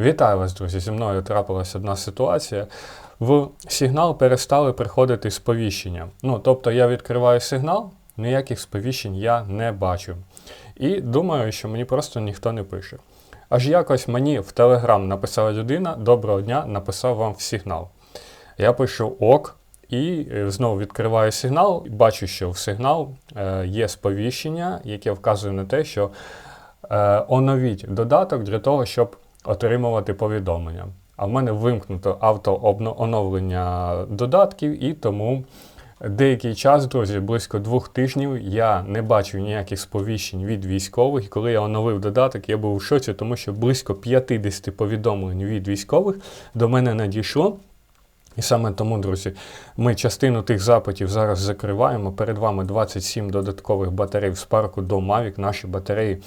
Вітаю вас, друзі! Зі мною трапилася одна ситуація. В сигнал перестали приходити сповіщення. Ну, тобто я відкриваю сигнал, ніяких сповіщень я не бачу. І думаю, що мені просто ніхто не пише. Аж якось мені в Телеграм написала людина: Доброго дня, написав вам в сигнал. Я пишу ок. І е, знову відкриваю сигнал, бачу, що в сигнал е, є сповіщення, яке вказує на те, що е, оновіть додаток для того, щоб отримувати повідомлення. А в мене вимкнуто автооновлення додатків, і тому деякий час, друзі, близько двох тижнів, я не бачив ніяких сповіщень від військових. І коли я оновив додаток, я був в шоці, тому що близько 50 повідомлень від військових до мене надійшло. І саме тому, друзі, ми частину тих запитів зараз закриваємо. Перед вами 27 додаткових батарей з парку до Mavic. Наші батареї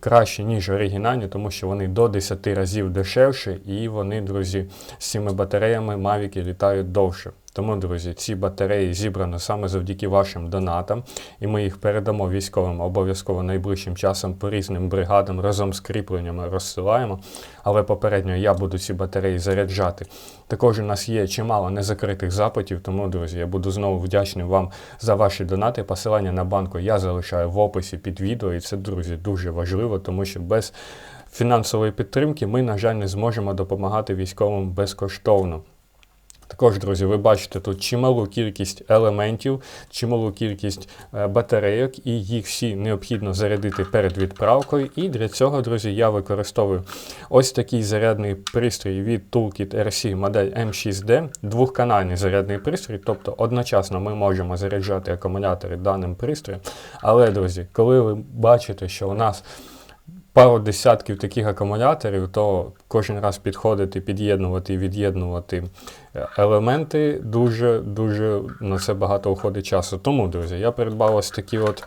кращі, ніж оригінальні, тому що вони до 10 разів дешевші, і вони, друзі, з цими батареями Mavic літають довше. Тому, друзі, ці батареї зібрано саме завдяки вашим донатам, і ми їх передамо військовим обов'язково найближчим часом по різним бригадам разом з кріпленнями розсилаємо. Але попередньо я буду ці батареї заряджати. Також у нас є чимало незакритих запитів, тому, друзі, я буду знову вдячний вам за ваші донати. Посилання на банку я залишаю в описі під відео, і це, друзі, дуже важливо, тому що без фінансової підтримки ми, на жаль, не зможемо допомагати військовим безкоштовно. Також, друзі, ви бачите тут чималу кількість елементів, чималу кількість е, батарейок, і їх всі необхідно зарядити перед відправкою. І для цього, друзі, я використовую ось такий зарядний пристрій від Toolkit RC модель M6D, двохканальний зарядний пристрій, тобто одночасно ми можемо заряджати акумулятори даним пристроєм. Але, друзі, коли ви бачите, що у нас пару десятків таких акумуляторів, то кожен раз підходити, під'єднувати і від'єднувати е, елементи дуже-дуже на це багато уходить часу. Тому, друзі, я придбав ось такі от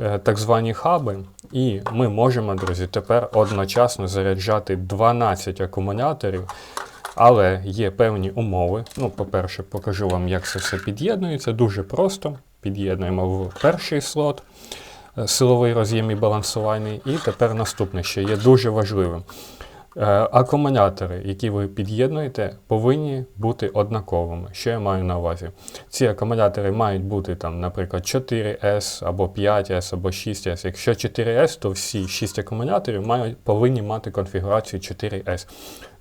е, так звані хаби, і ми можемо, друзі, тепер одночасно заряджати 12 акумуляторів. Але є певні умови. Ну, по-перше, покажу вам, як це все під'єднується. Дуже просто. Під'єднуємо в перший слот. Е, силовий роз'єм і балансувальний. І тепер наступне, що є дуже важливим. Е, акумулятори, які ви під'єднуєте, повинні бути однаковими. Що я маю на увазі? Ці акумулятори мають бути, там, наприклад, 4С або 5С або 6С. Якщо 4С, то всі 6 акумуляторів мають, повинні мати конфігурацію 4С.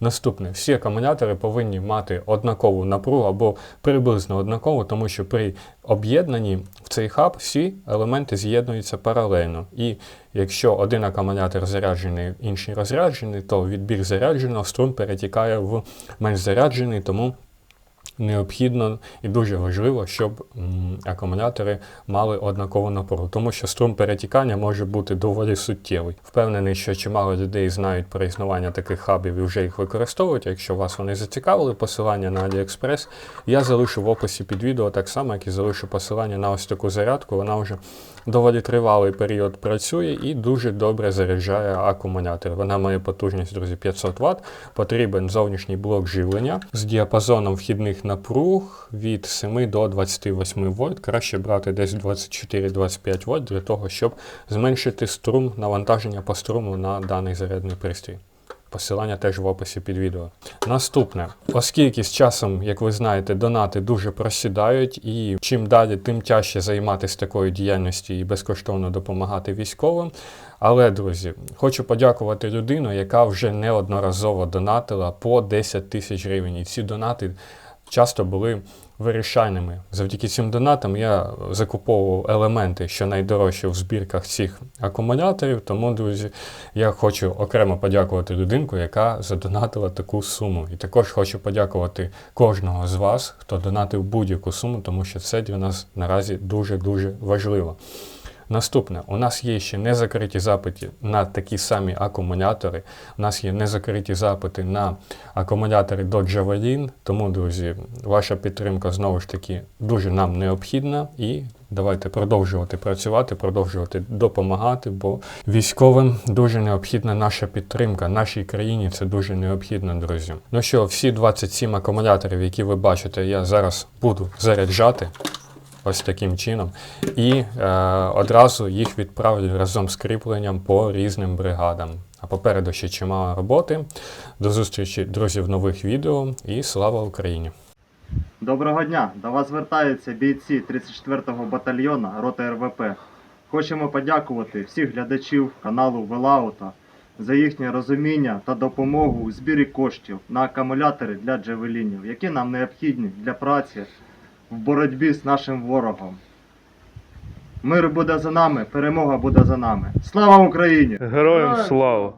Наступне, всі акумулятори повинні мати однакову напругу або приблизно однакову, тому що при об'єднанні в цей хаб всі елементи з'єднуються паралельно. І якщо один акумулятор заряджений, інший розряджений, то відбір зарядженого струм перетікає в менш заряджений, тому необхідно і дуже важливо, щоб акумулятори мали однакову напругу, тому що струм перетікання може бути доволі суттєвий. Впевнений, що чимало людей знають про існування таких хабів і вже їх використовують. Якщо вас вони зацікавили, посилання на AliExpress я залишу в описі під відео, так само, як і залишу посилання на ось таку зарядку. Вона вже доволі тривалий період працює і дуже добре заряджає акумулятор. Вона має потужність, друзі, 500 Вт. Потрібен зовнішній блок живлення з діапазоном вхідних напруг від 7 до 28 вольт. Краще брати десь 24-25 вольт для того, щоб зменшити струм навантаження по струму на даний зарядний пристрій. Посилання теж в описі під відео. Наступне, оскільки з часом, як ви знаєте, донати дуже просідають, і чим далі, тим тяжче займатися такою діяльністю і безкоштовно допомагати військовим. Але, друзі, хочу подякувати людину, яка вже неодноразово донатила по 10 тисяч гривень. І ці донати часто були вирішальними. Завдяки цим донатам я закуповував елементи, що найдорожчі в збірках цих акумуляторів. Тому, друзі, я хочу окремо подякувати людинку, яка задонатила таку суму. І також хочу подякувати кожного з вас, хто донатив будь-яку суму, тому що це для нас наразі дуже-дуже важливо. Наступне, у нас є ще незакриті запити на такі самі акумулятори. У нас є незакриті запити на акумулятори до Javelin. Тому, друзі, ваша підтримка знову ж таки дуже нам необхідна. І давайте продовжувати працювати, продовжувати допомагати, бо військовим дуже необхідна наша підтримка. Нашій країні це дуже необхідно, друзі. Ну що, всі 27 акумуляторів, які ви бачите, я зараз буду заряджати ось таким чином. І е, одразу їх відправлю разом з кріпленням по різним бригадам. А попереду ще чимало роботи. До зустрічі, друзі, в нових відео і слава Україні! Доброго дня! До вас звертаються бійці 34-го батальйона роти РВП. Хочемо подякувати всіх глядачів каналу Велаута за їхнє розуміння та допомогу у збірі коштів на акумулятори для джевелінів, які нам необхідні для праці в боротьбі з нашим ворогом. Мир буде за нами, перемога буде за нами. Слава Україні! Героям слава!